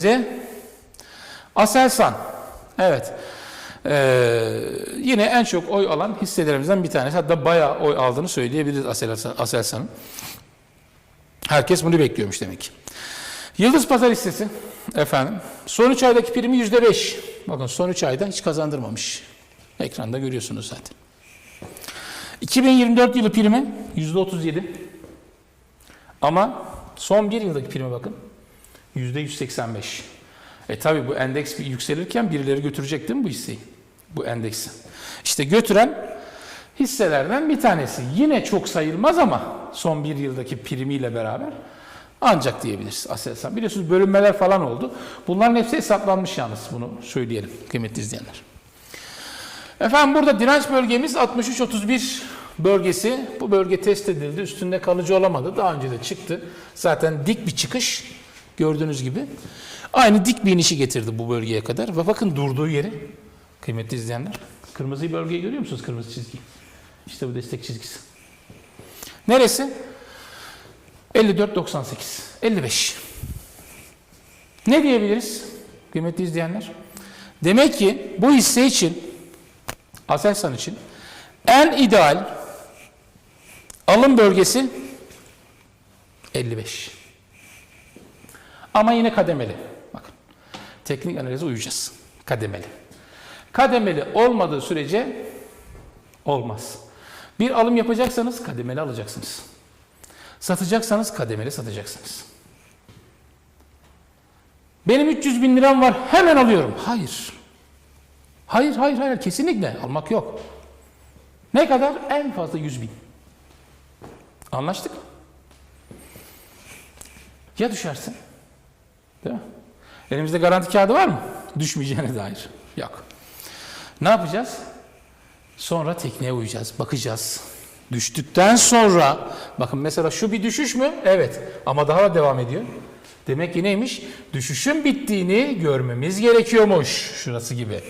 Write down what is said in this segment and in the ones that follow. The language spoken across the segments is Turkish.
Bize Aselsan. Evet. Ee, yine en çok oy alan hisselerimizden bir tanesi. Hatta bayağı oy aldığını söyleyebiliriz Aselsan- Aselsan'ın. Herkes bunu bekliyormuş demek ki. Yıldız Pazar hissesi efendim. Son 3 aydaki primi %5. Bakın son 3 ayda hiç kazandırmamış. Ekranda görüyorsunuz zaten. 2024 yılı primi %37. Ama son bir yıldaki prime bakın. %185. E tabi bu endeks bir yükselirken birileri götürecek değil mi bu hisseyi? Bu endeksi. İşte götüren hisselerden bir tanesi. Yine çok sayılmaz ama son bir yıldaki primiyle beraber ancak diyebiliriz Aselsan. Biliyorsunuz bölünmeler falan oldu. Bunların hepsi hesaplanmış yalnız bunu söyleyelim kıymetli izleyenler. Efendim burada direnç bölgemiz 63-31 bölgesi. Bu bölge test edildi. Üstünde kalıcı olamadı. Daha önce de çıktı. Zaten dik bir çıkış gördüğünüz gibi. Aynı dik bir inişi getirdi bu bölgeye kadar. Ve bakın durduğu yeri kıymetli izleyenler. Kırmızı bölgeyi görüyor musunuz? Kırmızı çizgi. İşte bu destek çizgisi. Neresi? 54.98. 55. Ne diyebiliriz kıymetli izleyenler? Demek ki bu hisse için Aselsan için en ideal alım bölgesi 55. Ama yine kademeli. Bakın. Teknik analize uyacağız. Kademeli. Kademeli olmadığı sürece olmaz. Bir alım yapacaksanız kademeli alacaksınız. Satacaksanız kademeli satacaksınız. Benim 300 bin liram var hemen alıyorum. Hayır. Hayır, hayır, hayır. Kesinlikle almak yok. Ne kadar? En fazla 100 bin. Anlaştık. Ya düşersin? Değil mi? Elimizde garanti kağıdı var mı? Düşmeyeceğine dair. Yok. Ne yapacağız? Sonra tekniğe uyacağız, bakacağız. Düştükten sonra, bakın mesela şu bir düşüş mü? Evet. Ama daha da devam ediyor. Demek ki neymiş? Düşüşün bittiğini görmemiz gerekiyormuş. Şurası gibi.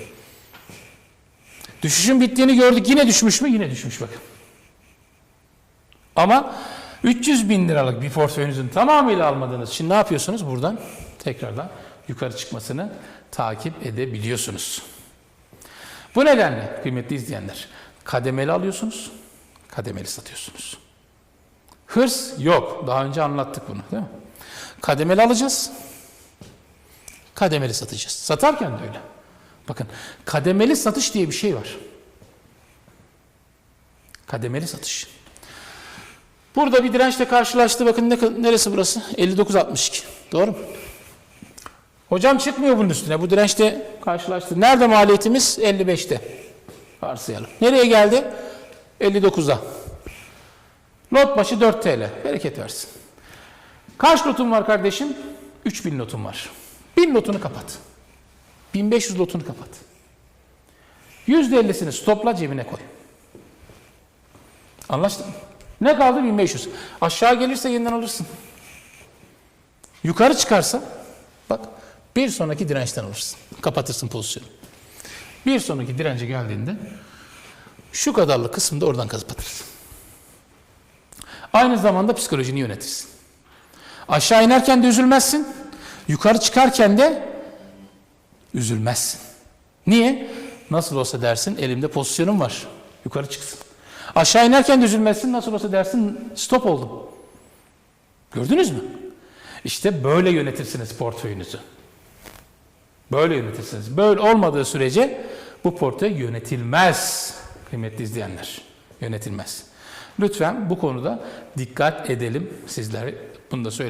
Düşüşün bittiğini gördük. Yine düşmüş mü? Yine düşmüş bakın. Ama 300 bin liralık bir portföyünüzün tamamıyla almadığınız için ne yapıyorsunuz? Buradan tekrardan yukarı çıkmasını takip edebiliyorsunuz. Bu nedenle kıymetli izleyenler kademeli alıyorsunuz, kademeli satıyorsunuz. Hırs yok. Daha önce anlattık bunu değil mi? Kademeli alacağız, kademeli satacağız. Satarken de öyle. Bakın kademeli satış diye bir şey var. Kademeli satış. Burada bir dirençle karşılaştı. Bakın ne, neresi burası? 59.62. Doğru mu? Hocam çıkmıyor bunun üstüne. Bu dirençte karşılaştı. Nerede maliyetimiz? 55'te. Varsayalım. Nereye geldi? 59'a. Lot başı 4 TL. Bereket versin. Kaç lotum var kardeşim? 3000 lotum var. 1000 lotunu kapat. 1500 lotunu kapat. %50'sini stopla cebine koy. Anlaştık mı? Ne kaldı? 1500. Aşağı gelirse yeniden alırsın. Yukarı çıkarsa bak bir sonraki dirençten alırsın. Kapatırsın pozisyonu. Bir sonraki dirence geldiğinde şu kadarlık kısmını da oradan kapatırsın. Aynı zamanda psikolojini yönetirsin. Aşağı inerken de üzülmezsin. Yukarı çıkarken de üzülmezsin. Niye? Nasıl olsa dersin elimde pozisyonum var. Yukarı çıksın. Aşağı inerken de üzülmezsin. Nasıl olsa dersin stop oldum. Gördünüz mü? İşte böyle yönetirsiniz portföyünüzü. Böyle yönetirsiniz. Böyle olmadığı sürece bu portföy yönetilmez kıymetli izleyenler. Yönetilmez. Lütfen bu konuda dikkat edelim sizlere. Bunu da söyle.